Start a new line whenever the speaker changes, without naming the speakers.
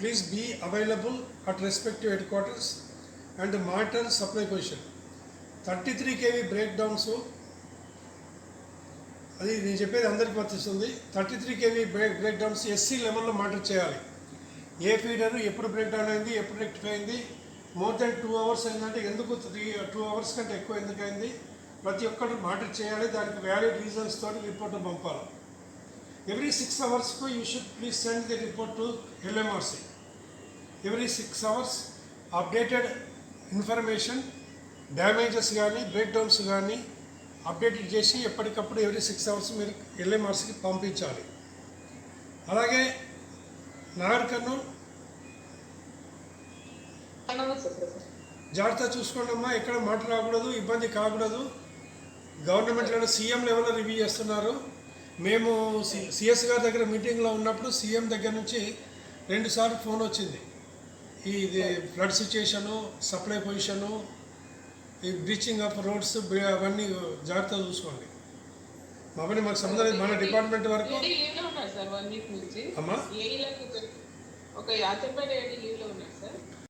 please be available at respective headquarters and monitor supply position. Thirty three KV breakdowns అది నేను చెప్పేది అందరికీ వర్తిస్తుంది thirty three KV break breakdowns SC లెవెల్లో matter చేయాలి. ఏ ఫీడర్ ఎప్పుడు బ్రేక్ డౌన్ అయింది ఎప్పుడు రెక్టిఫై అయింది మోర్ దెన్ టూ అవర్స్ అయిందంటే ఎందుకు త్రీ టూ అవర్స్ కంటే ఎక్కువ ఎందుకు అయింది ప్రతి ఒక్కరు మాటర్ చేయాలి దానికి వ్యాలిడ్ రీజన్స్ తోటి రిపోర్ట్ పంపాలి. Every six అవర్స్కు you should please send the report to LMRC every six hours updated information damages కానీ బ్రేక్ డౌన్స్ కానీ అప్డేటెడ్ చేసి ఎప్పటికప్పుడు ఎవ్రీ సిక్స్ అవర్స్ మీరు ఎల్ఎంఆర్సీకి పంపించాలి. అలాగే నాగర్ కర్నూలు జాగ్రత్త చూసుకోండి అమ్మా ఎక్కడ మాట రాకూడదు ఇబ్బంది కాకూడదు. గవర్నమెంట్లో సీఎం లెవెల్లో రివ్యూ చేస్తున్నారు. మేము సిఎస్ గారి దగ్గర మీటింగ్లో ఉన్నప్పుడు సీఎం దగ్గర నుంచి రెండుసార్లు ఫోన్ వచ్చింది. ఈ ఇది ఫ్లడ్ సిచ్యుయేషను సప్లై పొజిషను ఈ బ్లీచింగ్ ఆఫ్ రోడ్స్ అవన్నీ జాగ్రత్తగా చూసుకోండి. అవన్నీ మాకు సంబంధం మన డిపార్ట్మెంట్ వరకు అమ్మా?
ఒక యాభై ఏడీ లీవ్లో ఉన్నారు సార్.